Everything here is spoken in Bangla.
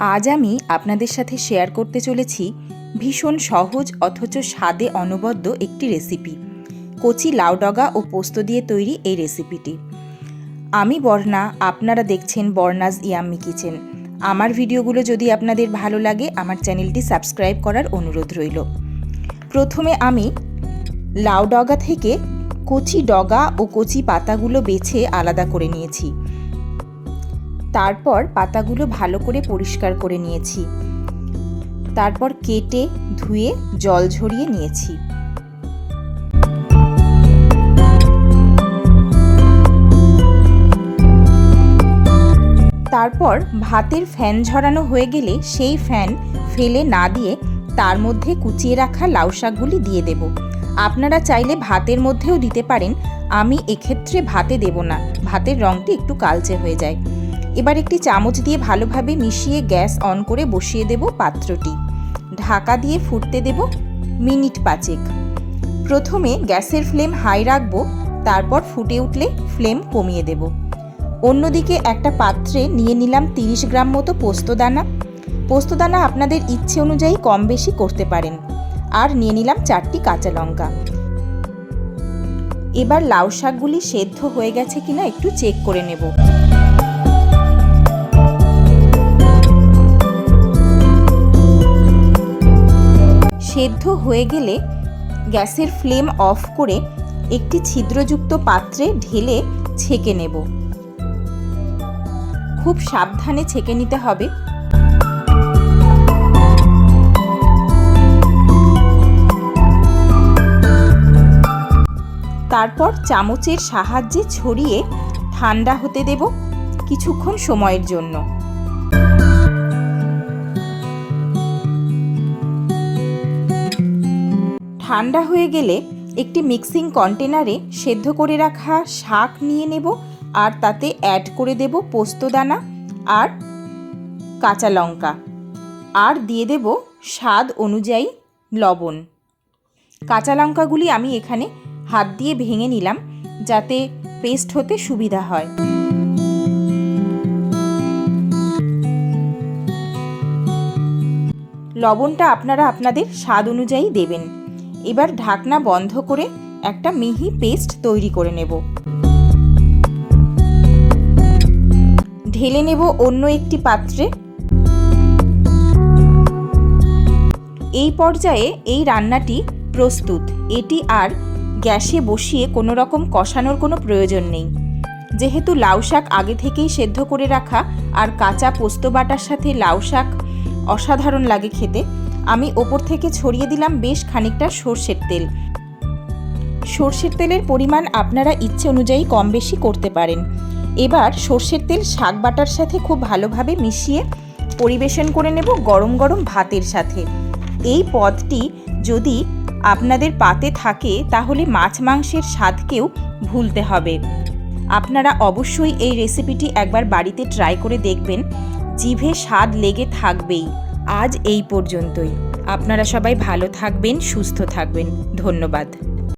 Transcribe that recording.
আজ আমি আপনাদের সাথে শেয়ার করতে চলেছি ভীষণ সহজ অথচ স্বাদে অনবদ্য একটি রেসিপি। কচি লাউডগা ও পোস্ত দিয়ে তৈরি এই রেসিপিটি। আমি বর্ণা, আপনারা দেখছেন বর্ণাজ ইয়াম্মি কিচেন। আমার ভিডিওগুলো যদি আপনাদের ভালো লাগে, আমার চ্যানেলটি সাবস্ক্রাইব করার অনুরোধ রইল। প্রথমে আমি লাউ ডগা থেকে কচি ডগা ও কচি পাতাগুলো বেছে আলাদা করে নিয়েছি। তারপর পাতাগুলো ভালো করে পরিষ্কার করে নিয়েছি। তারপর কেটে, ধুয়ে, জল ঝরিয়ে নিয়েছি। তারপর ভাতের ফ্যান ঝরানো হয়ে গেলে সেই ফ্যান ফেলে না দিয়ে তার মধ্যে কুচিয়ে রাখা লাউ শাকগুলি দিয়ে দেব। আপনারা চাইলে ভাতের মধ্যেও দিতে পারেন। আমি এক্ষেত্রে ভাতে দেব না। ভাতের রঙটি একটু কালচে হয়ে যায়। এবার একটি চামচ দিয়ে ভালোভাবে মিশিয়ে গ্যাস অন করে বসিয়ে দেব পাত্রটি। ঢাকা দিয়ে ফুটতে দেব মিনিট পাঁচেক। প্রথমে গ্যাসের ফ্লেম হাই রাখব, তারপর ফুটে উঠলে ফ্লেম কমিয়ে দেব। অন্যদিকে একটা পাত্রে নিয়ে নিলাম তিরিশ গ্রাম মতো পোস্তদানা। পোস্তদানা আপনাদের ইচ্ছে অনুযায়ী কম বেশি করতে পারেন। আর নিয়ে নিলাম চারটি কাঁচা লঙ্কা। এবার লাউ শাকগুলি সেদ্ধ হয়ে গেছে কিনা একটু চেক করে নেব। সেদ্ধ হয়ে গেলে গ্যাসের ফ্লেম অফ করে একটি ছিদ্রযুক্ত পাত্রে ঢেলে ছেঁকে নেব। খুব সাবধানে ছেঁকে নিতে হবে। তারপর চামচের সাহায্যে ছড়িয়ে ঠান্ডা হতে দেব কিছুক্ষণ সময়ের জন্য। ঠান্ডা হয়ে গেলে একটি মিক্সিং কন্টেনারে সেদ্ধ করে রাখা শাক নিয়ে নেব আর তাতে অ্যাড করে দেব পোস্তদানা আর কাঁচা লঙ্কা। আর দিয়ে দেব স্বাদ অনুযায়ী লবণ। কাঁচা লঙ্কাগুলি আমি এখানে হাত দিয়ে ভেঙে নিলাম যাতে পেস্ট হতে সুবিধা হয়। লবণটা আপনারা আপনাদের স্বাদ অনুযায়ী দেবেন। এবার ঢাকনা বন্ধ করে একটা মিহি পেস্ট তৈরি করে নেব। ঢেলে নেব অন্য একটি পাত্রে। এই পর্যায়ে এই রান্নাটি প্রস্তুত। এটি আর গ্যাসে বসিয়ে কোনো রকম কষানোর কোনো প্রয়োজন নেই। যেহেতু লাউ শাক আগে থেকেই সেদ্ধ করে রাখা আর কাঁচা পোস্ত বাটার সাথে লাউ শাক অসাধারণ লাগে খেতে আমি ওপর থেকে ছড়িয়ে দিলাম বেশ খানিকটা সর্ষের তেল। সর্ষের তেলের পরিমাণ আপনারা ইচ্ছে অনুযায়ী কম বেশি করতে পারেন। এবার সর্ষের তেল শাক বাটার সাথে খুব ভালোভাবে মিশিয়ে পরিবেশন করে নেব গরম গরম ভাতের সাথে। এই পদটি যদি আপনাদের পাতে থাকে তাহলে মাছ মাংসের স্বাদকেও ভুলতে হবে। আপনারা অবশ্যই এই রেসিপিটি একবার বাড়িতে ট্রাই করে দেখবেন। জিভে স্বাদ লেগে থাকবেই। আজ এই পর্যন্তই। আপনারা সবাই ভালো থাকবেন সুস্থ থাকবেন। ধন্যবাদ।